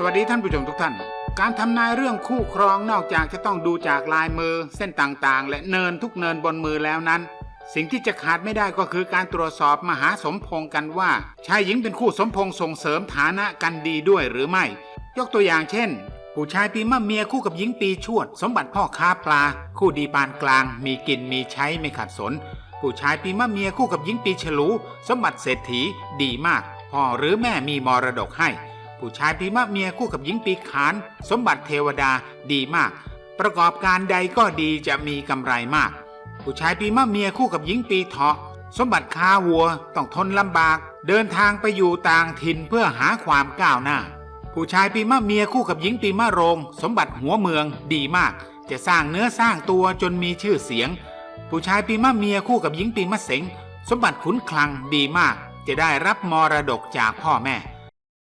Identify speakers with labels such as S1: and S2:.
S1: สวัสดีท่านผู้ชมทุกท่าน การทำนายเรื่องคู่ครองนอกจากจะต้องดูจากลายมือ เส้นต่างๆ และเนินทุกเนินบนมือแล้วนั้น สิ่งที่จะขาดไม่ได้ก็คือการตรวจสอบมหาสมพงกันว่า ชายหญิงเป็นคู่สมพงส่งเสริมฐานะกันดีด้วยหรือไม่ ยกตัวอย่างเช่น ผู้ชายปีมะเมียคู่กับหญิงปีชวด สมบัติพ่อค้าปลา คู่ดีปานกลาง มีกินมีใช้ไม่ขัดสน ผู้ชายปีมะเมียคู่กับหญิงปีฉลู สมบัติเศรษฐีดีมากพ่อหรือแม่มีมรดกให้ ผู้ชายปีมะเมียคู่กับหญิงปีขาน สมบัติเทวดาดีมาก ประกอบการใดก็ดีจะมีกำไรมาก ผู้ชายปีมะเมียคู่กับหญิงปีเถาะ สมบัติคาวัวต้องทนลำบาก เดินทางไปอยู่ต่างถิ่นเพื่อหาความก้าวหน้า ผู้ชายปีมะเมียคู่กับหญิงปีมะโรง สมบัติหัวเมืองดีมาก จะสร้างเนื้อสร้างตัวจนมีชื่อเสียง ผู้ชายปีมะเมียคู่กับหญิงปีมะเสงสมบัติขุนคลังดีมาก จะได้รับมรดกจากพ่อแม่